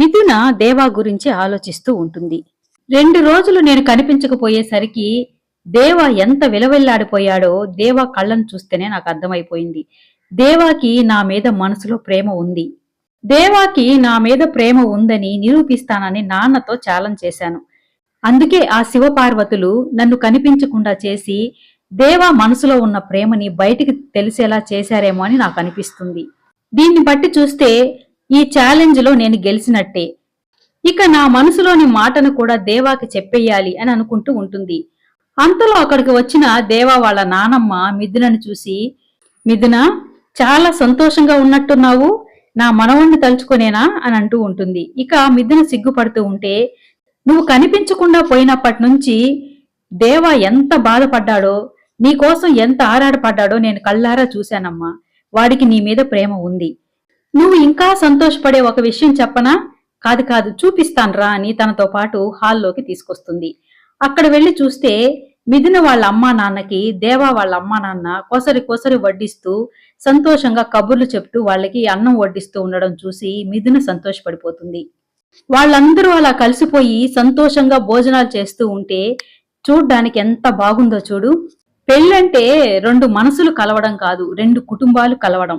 మిథున దేవా గురించి ఆలోచిస్తూ ఉంటుంది. రెండు రోజులు నేను కనిపించకపోయేసరికి దేవా ఎంత విలవిల్లాడిపోయాడో దేవా కళ్ళను చూస్తేనే నాకు అర్థమైపోయింది. దేవాకి నా మీద మనసులో ప్రేమ ఉంది. దేవాకి నా మీద ప్రేమ ఉందని నిరూపిస్తానని నాన్నతో ఛాలెంజ్ చేశాను. అందుకే ఆ శివపార్వతులు నన్ను కనిపించకుండా చేసి దేవా మనసులో ఉన్న ప్రేమని బయటికి తెలిసేలా చేశారేమో అని నాకు అనిపిస్తుంది. దీన్ని బట్టి చూస్తే ఈ ఛాలెంజ్లో నేను గెలిచినట్టే. ఇక నా మనసులోని మాటను కూడా దేవాకి చెప్పేయాలి అని అనుకుంటూ ఉంటుంది. అంతలో అక్కడికి వచ్చిన దేవా వాళ్ళ నానమ్మ మిథునను చూసి మిథున చాలా సంతోషంగా ఉన్నట్టున్నావు. నా మనవణ్ణి తలుచుకునేనా? అని అంటూ ఉంటుంది. ఇక మిథున సిగ్గుపడుతూ ఉంటే నువ్వు కనిపించకుండా పోయినప్పటి నుంచి దేవా ఎంత బాధపడ్డాడో నీకోసం ఎంత ఆరాటపడ్డాడో నేను కళ్ళారా చూశానమ్మా. వాడికి నీ మీద ప్రేమ ఉంది. నువ్వు ఇంకా సంతోషపడే ఒక విషయం చెప్పనా? కాదు కాదు చూపిస్తాన్రా అని తనతో పాటు హాల్లోకి తీసుకొస్తుంది. అక్కడ వెళ్ళి చూస్తే మిథున వాళ్ళ అమ్మా నాన్నకి దేవా వాళ్ళ అమ్మా నాన్న కొసరి కొసరి వడ్డిస్తూ సంతోషంగా కబుర్లు చెప్తూ వాళ్ళకి అన్నం వడ్డిస్తూ ఉండడం చూసి మిథున సంతోషపడిపోతుంది. వాళ్ళందరూ అలా కలిసిపోయి సంతోషంగా భోజనాలు చేస్తూ ఉంటే చూడ్డానికి ఎంత బాగుందో చూడు. పెళ్ళంటే రెండు మనసులు కలవడం కాదు రెండు కుటుంబాలు కలవడం.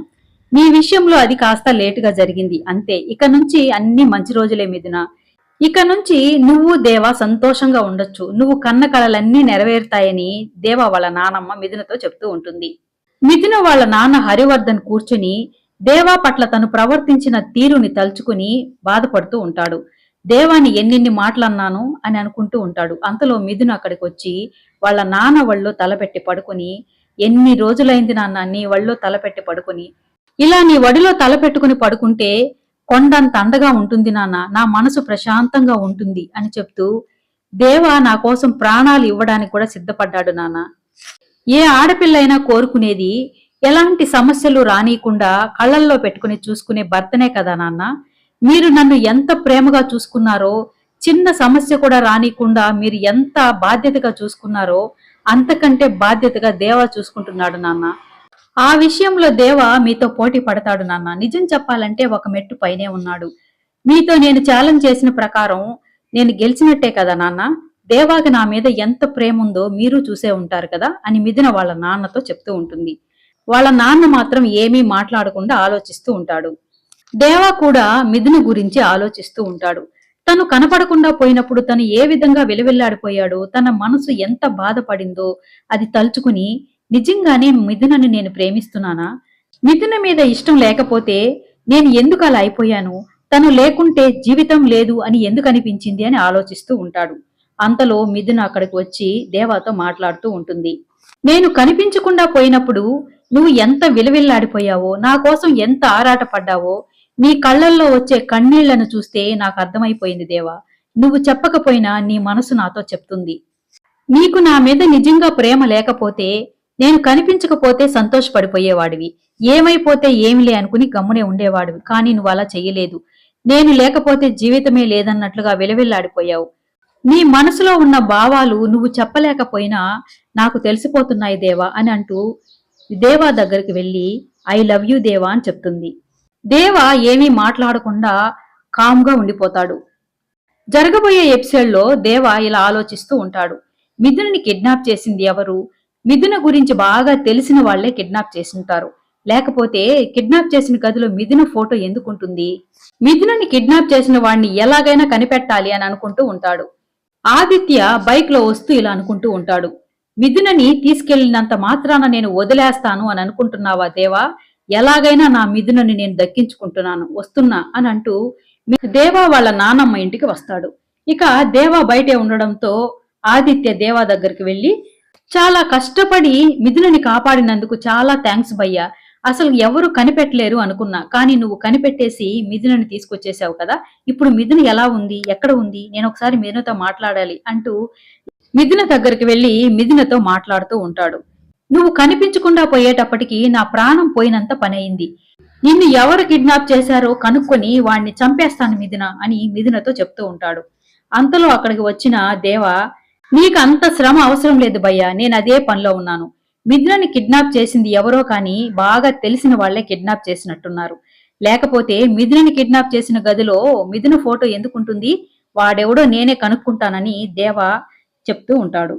నీ విషయంలో అది కాస్త లేటుగా జరిగింది అంతే. ఇక నుంచి అన్ని మంచి రోజులే మిథున. ఇక నుంచి నువ్వు దేవా సంతోషంగా ఉండొచ్చు. నువ్వు కన్న కళలన్నీ నెరవేరుతాయని దేవా వాళ్ళ నానమ్మ మిథునతో చెప్తూ ఉంటుంది. మిథున వాళ్ళ నాన్న హరివర్ధన్ కూర్చుని దేవా పట్ల తను ప్రవర్తించిన తీరుని తలుచుకుని బాధపడుతూ ఉంటాడు. దేవాని ఎన్నెన్ని మాటలన్నాను అని అనుకుంటూ ఉంటాడు. అంతలో మిథున అక్కడికి వచ్చి వాళ్ళ నాన్న వాళ్ళు తలపెట్టి పడుకుని ఎన్ని రోజులైంది నాన్న నీ వాళ్ళు తలపెట్టి పడుకుని? ఇలా నీ వడిలో తలపెట్టుకుని పడుకుంటే కొండంత అండగా ఉంటుంది నాన్న నా మనసు ప్రశాంతంగా ఉంటుంది అని చెప్తూ దేవా నా కోసం ప్రాణాలు ఇవ్వడానికి కూడా సిద్ధపడ్డాడు నాన్న. ఏ ఆడపిల్లైనా కోరుకునేది ఎలాంటి సమస్యలు రానీయకుండా కళ్ళల్లో పెట్టుకుని చూసుకునే భర్తనే కదా నాన్న. మీరు నన్ను ఎంత ప్రేమగా చూసుకున్నారో చిన్న సమస్య కూడా రానీయకుండా మీరు ఎంత బాధ్యతగా చూసుకున్నారో అంతకంటే బాధ్యతగా దేవా చూసుకుంటున్నాడు నాన్న. ఆ విషయంలో దేవ మీతో పోటీ పడతాడు నాన్న. నిజం చెప్పాలంటే ఒక మెట్టు పైనే ఉన్నాడు. మీతో నేను ఛాలెంజ్ చేసిన ప్రకారం నేను గెలిచినట్టే కదా నాన్న. దేవాకి నా మీద ఎంత ప్రేమ ఉందో మీరు చూసే ఉంటారు కదా అని మిథున వాళ్ళ నాన్నతో చెప్తూ ఉంటుంది. వాళ్ళ నాన్న మాత్రం ఏమీ మాట్లాడకుండా ఆలోచిస్తూ ఉంటాడు. దేవా కూడా మిథున గురించి ఆలోచిస్తూ ఉంటాడు. తను కనపడకుండా పోయినప్పుడు తను ఏ విధంగా విలవిల్లాడిపోయాడో తన మనసు ఎంత బాధపడిందో అది తలుచుకుని నిజంగానే మిథునని నేను ప్రేమిస్తున్నానా? మిథున మీద ఇష్టం లేకపోతే నేను ఎందుకు అలా అయిపోయాను? తను లేకుంటే జీవితం లేదు అని ఎందుకు అనిపించింది అని ఆలోచిస్తూ ఉంటాడు. అంతలో మిథున అక్కడికి వచ్చి దేవాతో మాట్లాడుతూ ఉంటుంది. నేను కనిపించకుండా పోయినప్పుడు నువ్వు ఎంత విలువిల్లాడిపోయావో నా కోసం ఎంత ఆరాటపడ్డావో నీ కళ్ళల్లో వచ్చే కన్నీళ్ళను చూస్తే నాకు అర్థమైపోయింది దేవా. నువ్వు చెప్పకపోయినా నీ మనసు నాతో చెప్తుంది. నీకు నా మీద నిజంగా ప్రేమ లేకపోతే నేను కనిపించకపోతే సంతోషపడిపోయేవాడివి. ఏమైపోతే ఏమిలే అనుకుని గమ్మునే ఉండేవాడివి. కానీ నువ్వు అలా చెయ్యలేదు. నేను లేకపోతే జీవితమే లేదన్నట్లుగా విలవిల్లాడిపోయావు. నీ మనసులో ఉన్న భావాలు నువ్వు చెప్పలేకపోయినా నాకు తెలిసిపోతున్నాయి దేవా అని అంటూ దేవా దగ్గరికి వెళ్ళి ఐ లవ్ యూ దేవా అని చెప్తుంది. దేవా ఏమీ మాట్లాడకుండా కామ్గా ఉండిపోతాడు. జరగబోయే ఎపిసోడ్లో దేవా ఇలా ఆలోచిస్తూ ఉంటాడు. మిథునుని కిడ్నాప్ చేసింది ఎవరు? మిథున గురించి బాగా తెలిసిన వాళ్ళే కిడ్నాప్ చేసుంటారు. లేకపోతే కిడ్నాప్ చేసిన గదిలో మిథున ఫోటో ఎందుకుంటుంది? మిథునని కిడ్నాప్ చేసిన వాడిని ఎలాగైనా కనిపెట్టాలి అని అనుకుంటూ ఉంటాడు. ఆదిత్య బైక్లో వస్తూ ఇలా అనుకుంటూ ఉంటాడు. మిథునని తీసుకెళ్ళినంత మాత్రాన నేను వదిలేస్తాను అని అనుకుంటున్నావా దేవా? ఎలాగైనా నా మిథునని నేను దక్కించుకుంటున్నాను వస్తున్నా అని అంటూ దేవా వాళ్ళ నానమ్మ ఇంటికి వస్తాడు. ఇక దేవా బయటే ఉండడంతో ఆదిత్య దేవా దగ్గరికి వెళ్ళి చాలా కష్టపడి మిథునని కాపాడినందుకు చాలా థ్యాంక్స్ భయ్యా. అసలు ఎవరు కనిపెట్టలేరు అనుకున్నా. కానీ నువ్వు కనిపెట్టేసి మిథునని తీసుకొచ్చేసావు కదా. ఇప్పుడు మిథున ఎలా ఉంది? ఎక్కడ ఉంది? నేను ఒకసారి మిథునతో మాట్లాడాలి అంటూ మిథున దగ్గరికి వెళ్ళి మిథునతో మాట్లాడుతూ ఉంటాడు. నువ్వు కనిపించకుండా పోయేటప్పటికి నా ప్రాణం పోయినంత పనయింది. నిన్ను ఎవరు కిడ్నాప్ చేశారో కనుక్కొని వాణ్ణి చంపేస్తాను మిథున అని మిథునతో చెప్తూ ఉంటాడు. అంతలో అక్కడికి వచ్చిన దేవ నీకు అంత శ్రమ అవసరం లేదు భయ్యా నేను అదే పనిలో ఉన్నాను. మిథునని కిడ్నాప్ చేసింది ఎవరో కానీ బాగా తెలిసిన వాళ్ళే కిడ్నాప్ చేసినట్టున్నారు. లేకపోతే మిథునని కిడ్నాప్ చేసిన గదిలో మిథున ఫోటో ఎందుకుంటుంది? వాడెవడో నేనే కనుక్కుంటానని దేవా చెప్తూ ఉంటాడు.